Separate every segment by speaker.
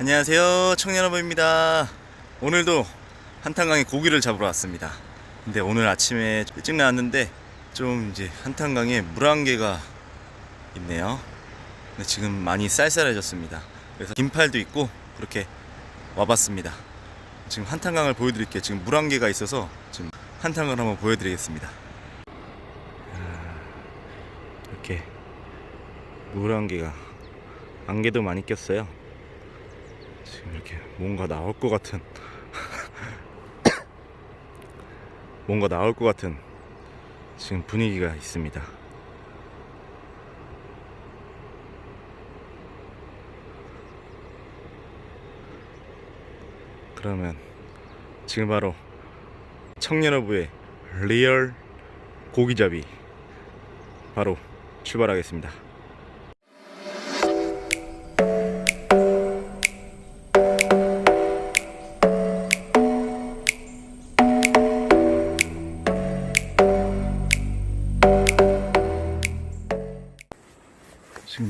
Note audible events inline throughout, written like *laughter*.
Speaker 1: 안녕하세요 청년어버입니다. 오늘도 한탄강에 고기를 잡으러 왔습니다. 근데 오늘 아침에 일찍 나왔는데 좀 이제 한탄강에 물안개가 있네요. 근데 지금 많이 쌀쌀해졌습니다. 그래서 긴팔도 입고 그렇게 와봤습니다. 지금 한탄강을 보여드릴게요. 지금 물안개가 있어서 지금 한탄강을 한번 보여드리겠습니다. 아, 이렇게 물안개가 안개도 많이 꼈어요 지금 이렇게 뭔가 나올 것 같은 *coughs* 뭔가 나올 것 같은 지금 분위기가 있습니다. 그러면 지금 바로 청년어부의 리얼 고기잡이 바로 출발하겠습니다.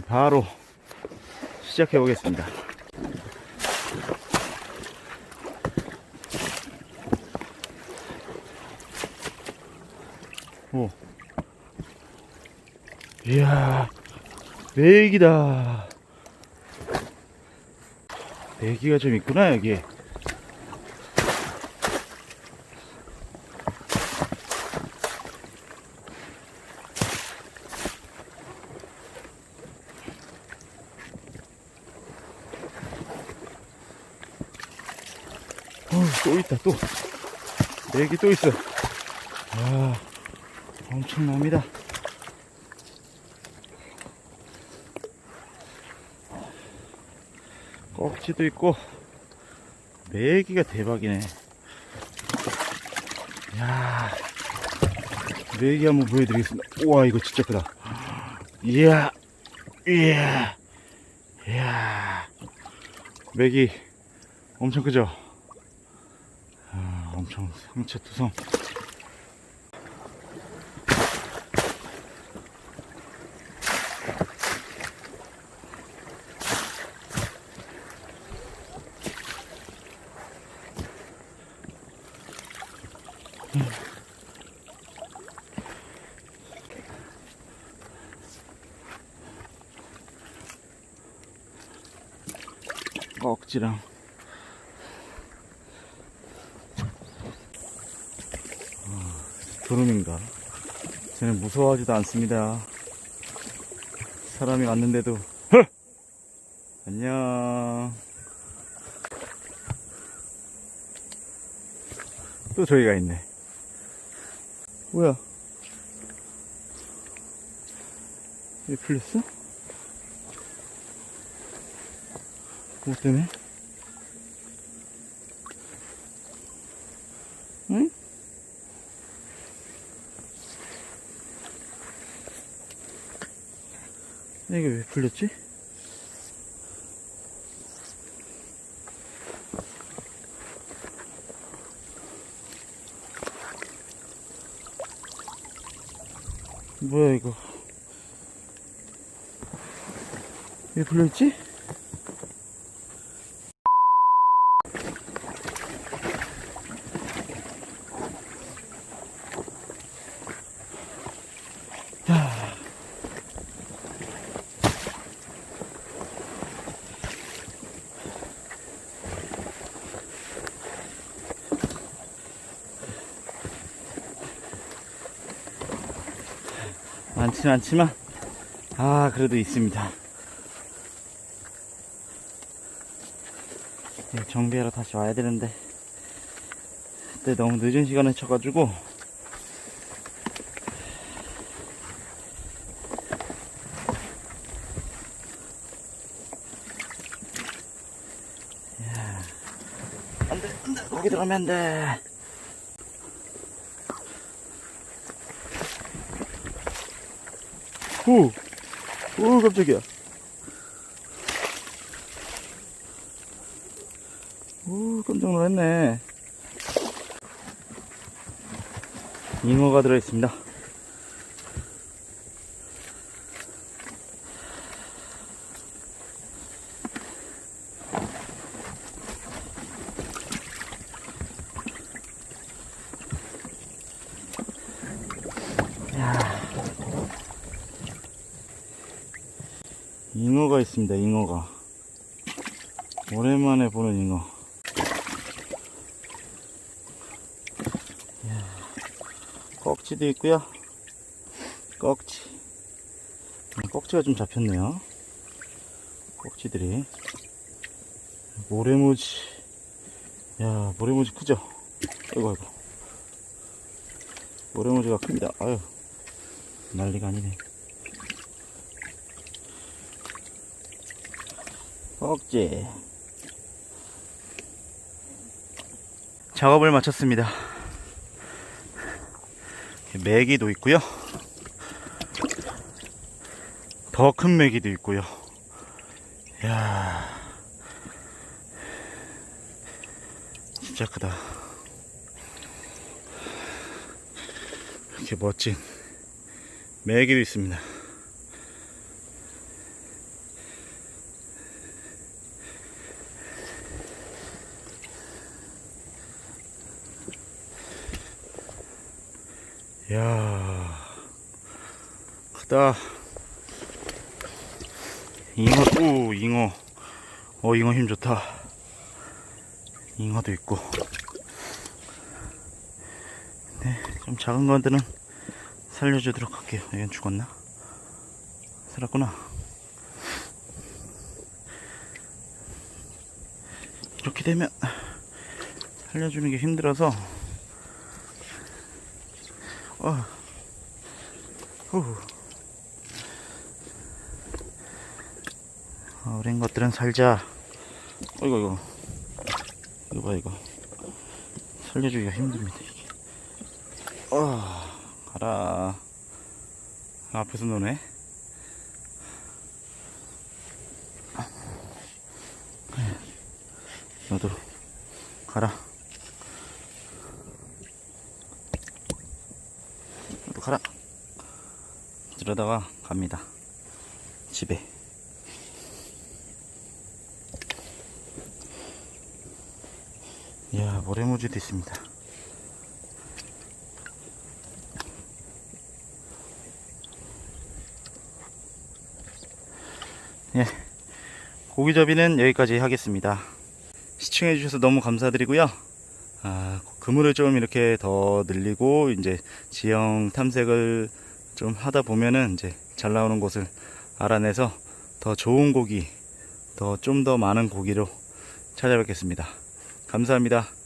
Speaker 1: 바로 시작해 보겠습니다. 오. 이야, 메기다. 메기가 좀 있구나, 여기. 또 있다, 또. 메기 또 있어. 아, 엄청납니다. 꺽지도 있고, 메기가 대박이네. 야 메기 한번 보여드리겠습니다. 우와, 이거 진짜 크다. 이야, 이야, 이야. 메기 엄청 크죠? 아, 엄청 상체 투성. 꺽지랑 도름인가? 쟤는 무서워하지도 않습니다. 사람이 왔는데도 헐! 안녕. 또 저기가 있네. 뭐야? 왜 풀렸어? 뭐 때문에? 이게 왜 풀렸지? 뭐야 이거 왜 풀렸지? 많지는 않지만 아 그래도 있습니다. 네, 정비하러 다시 와야 되는데 그때 너무 늦은 시간에 쳐가지고 이야, 안돼 안돼 거기 들어가면 안돼 오, 오, 깜짝이야. 오, 깜짝 놀랐네. 잉어가 들어있습니다. 잉어가 있습니다, 잉어가. 오랜만에 보는 잉어. 꺽지도 있고요. 꺽지. 음, 꺽지가 좀 잡혔네요. 꺽지들이. 모래무지. 야, 모래무지 크죠? 아이고, 아이고. 모래무지가 큽니다. 아유, 난리가 아니네. 꺽지. 작업을 마쳤습니다. 메기도 있고요. 더 큰 메기도 있고요. 이야. 진짜 크다. 이렇게 멋진 메기도 있습니다. 야, 크다. 잉어, 오, 잉어. 어, 잉어 힘 좋다. 잉어도 있고. 네, 좀 작은 것들은 살려주도록 할게요. 얘는 죽었나? 살았구나. 이렇게 되면 살려주는 게 힘들어서 어. 후. 어린 것들은 살자. 어이구, 이거. 이거 봐, 이거. 살려주기가 힘듭니다. 어, 가라. 앞에서 노네. 너도 가라. 너도 가라. 이러다가 갑니다. 집에. 이야, 모래무지도 있습니다. 예. 고기잡이는 여기까지 하겠습니다. 시청해주셔서 너무 감사드리고요. 아, 그물을 좀 이렇게 더 늘리고, 이제 지형 탐색을 좀 하다 보면은 이제 잘 나오는 곳을 알아내서 더 좋은 고기, 더 좀더 많은 고기로 찾아뵙겠습니다. 감사합니다.